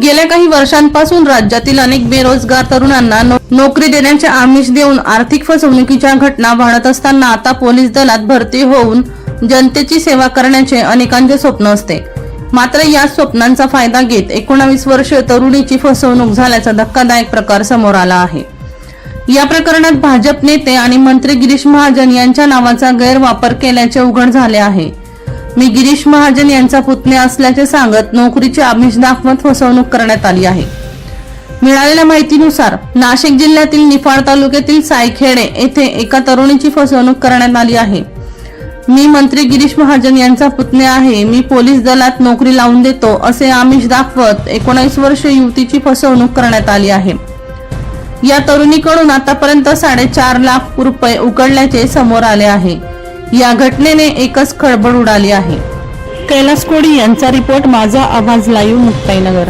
गेल्या काही वर्षांपासून राज्यातील अनेक बेरोजगार तरुणांना नोकरी देण्याचे आमिष देऊन आर्थिक फसवणुकीच्या घटना वाढत असताना आता पोलीस दलात भरती होऊन जनतेची सेवा करण्याचे अनेकांचे स्वप्न असते. मात्र या स्वप्नांचा फायदा घेत एकोणावीस वर्ष तरुणीची फसवणूक झाल्याचा धक्कादायक प्रकार समोर आला आहे. या प्रकरणात भाजप नेते आणि मंत्री गिरीश महाजन यांच्या नावाचा गैरवापर केल्याचे उघड झाले आहे. मी गिरीश महाजन यांचा पुतण्या असल्याचे सांगत नोकरीचे आमिष दाखवत फसवणूक करण्यात आली आहे. मिळालेल्या माहितीनुसार नाशिक जिल्ह्यातील निफाड तालुक्यातील सायखेडे येथे एका तरुणीची फसवणूक करण्यात आली आहे. मी मंत्री गिरीश महाजन यांचा पुतणे आहे मी पोलीस दलात नोकरी लावून देतो असे आमिष दाखवत एकोणीस वर्ष युवतीची फसवणूक करण्यात आली आहे. या तरुणीकडून आतापर्यंत साडेचार लाख रुपये उकडल्याचे समोर आले आहे. या घटनेने एकच खळबळ उडाली आहे. कैलास कोडी यांचा रिपोर्ट माझा आवाज लाईव्ह मुक्ताईनगर.